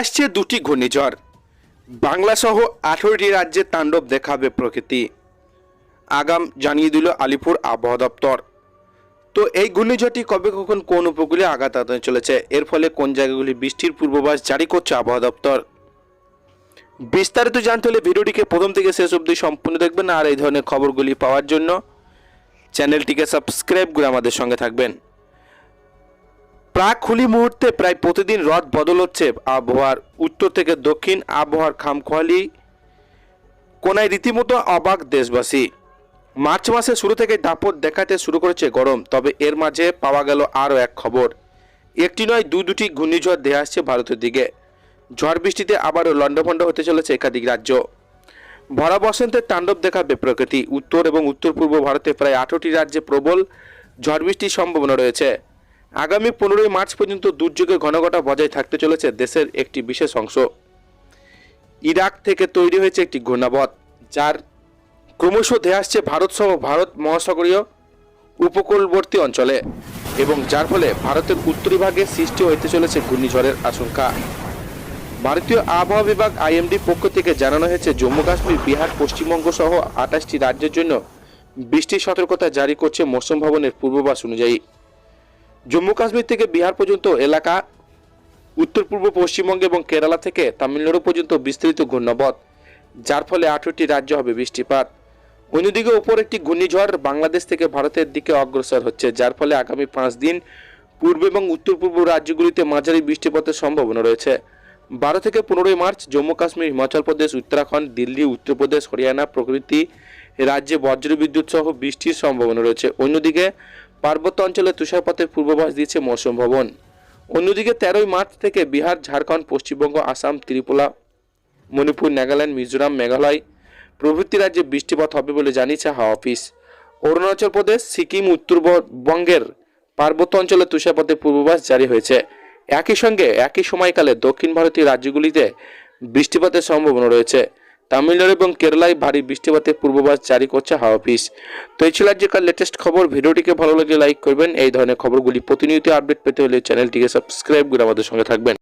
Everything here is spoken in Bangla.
আসছে দুটি ঘূর্ণিঝড়। বাংলাসহ আঠেরোটি রাজ্যে তাণ্ডব দেখাবে প্রকৃতি। আগাম জানিয়ে দিল আলিপুর আবহাওয়া দপ্তর। তো এই ঘূর্ণিঝড়টি কবে কখন কোন উপকূলে আঘাত আনতে চলেছে? এর ফলে কোন জায়গাগুলি বৃষ্টির পূর্বাভাস জারি করছে আবহাওয়া দপ্তর? বিস্তারিত জানতে হলে ভিডিওটিকে প্রথম থেকে শেষ অবধি সম্পূর্ণ দেখবেন আর এই ধরনের খবরগুলি পাওয়ার জন্য চ্যানেলটিকে সাবস্ক্রাইব করে আমাদের সঙ্গে থাকবেন। প্রাক হোলি মুহূর্তে প্রায় প্রতিদিন রথ বদল হচ্ছে আবহাওয়ার উত্তর থেকে দক্ষিণ আবহাওয়ার খামখোয়ালি কোনায় রীতিমতো অবাক দেশবাসী। মার্চ মাসের শুরু থেকে দাপট দেখাতে শুরু করেছে গরম, তবে এর মাঝে পাওয়া গেল আরও এক খবর। একটি নয়, দু দুটি ঘূর্ণিঝড় দেহে আসছে ভারতের দিকে। ঝড় বৃষ্টিতে আবারও লণ্ডভণ্ড হতে চলেছে একাধিক রাজ্য। ভরা বসন্তের তাণ্ডব দেখাবে প্রকৃতি। উত্তর এবং উত্তর পূর্ব ভারতে প্রায় আঠারোটি রাজ্যে প্রবল ঝড় বৃষ্টির সম্ভাবনা রয়েছে। আগামী পনেরোই মার্চ পর্যন্ত দুর্যোগের ঘনঘটা বজায় থাকতে চলেছে দেশের একটি বিশেষ অংশ। ইরাক থেকে তৈরি হয়েছে একটি ঘূর্ণাবধ যার ক্রমশ ধেয়ে আসছে ভারত সহ ভারত মহাসাগরীয় উপকূলবর্তী অঞ্চলে এবং যার ফলে ভারতের উত্তরি ভাগে সৃষ্টি হইতে চলেছে ঘূর্ণিঝড়ের আশঙ্কা। ভারতীয় আবহাওয়া বিভাগ আইএমডি পক্ষ থেকে জানানো হয়েছে, জম্মু কাশ্মীর, বিহার, পশ্চিমবঙ্গ সহ আঠাশটি রাজ্যের জন্য বৃষ্টির সতর্কতা জারি করছে মৌসুম ভবনের পূর্বাভাস অনুযায়ী। জম্মু কাশ্মীর থেকে বিহার পর্যন্ত এলাকা, উত্তর পূর্ব, পশ্চিমবঙ্গ এবং কেরালা থেকে তামিলনাড়ু পর্যন্ত বিস্তৃত ঘূর্ণবধ যার ফলে আঠারোটি রাজ্য হবে বৃষ্টিপাত। অন্যদিকে উপর একটি ঘূর্ণিঝড় বাংলাদেশ থেকে ভারতের দিকে অগ্রসর হচ্ছে, যার ফলে আগামী পাঁচ দিন পূর্ব এবং উত্তর পূর্ব রাজ্যগুলিতে মাঝারি বৃষ্টিপাতের সম্ভাবনা রয়েছে। বারো থেকে পনেরোই মার্চ জম্মু কাশ্মীর, হিমাচল প্রদেশ, উত্তরাখণ্ড, দিল্লি উত্তরপ্রদেশ হরিয়ানা প্রকৃতি রাজ্যে বজ্রবিদ্যুৎ সহ বৃষ্টির সম্ভাবনা রয়েছে। অন্যদিকে পার্বত্য অঞ্চলে তুষারপাতের পূর্বাভাস দিয়েছে মৌসুম ভবন। অন্যদিকে তেরোই মার্চ থেকে বিহার, ঝাড়খণ্ড, পশ্চিমবঙ্গ, আসাম, ত্রিপুরা, মণিপুর, নাগাল্যান্ড, মিজোরাম, মেঘালয় প্রভৃতি রাজ্যে বৃষ্টিপাত হবে বলে জানিয়েছে হাওয়া অফিস। অরুণাচল প্রদেশ, সিকিম উত্তরবঙ্গের পার্বত্য অঞ্চলে তুষারপাতের পূর্বাভাস জারি হয়েছে। একই সঙ্গে একই সময়কালে দক্ষিণ ভারতীয় রাজ্যগুলিতে বৃষ্টিপাতের সম্ভাবনা রয়েছে। তামিলনাড়ু এবং কেরালায় ভারী বৃষ্টিপাতের পূর্বাভাস জারি করছে হাওয়া অফিস। তো এই ছিল আজকের লেটেস্ট খবর। ভিডিওটিকে ভালো লাগলে লাইক করবেন। এই ধরনের খবরগুলি প্রতিনিয়ত আপডেট পেতে হলে চ্যানেলটিকে সাবস্ক্রাইব করে আমাদের সঙ্গে থাকবেন।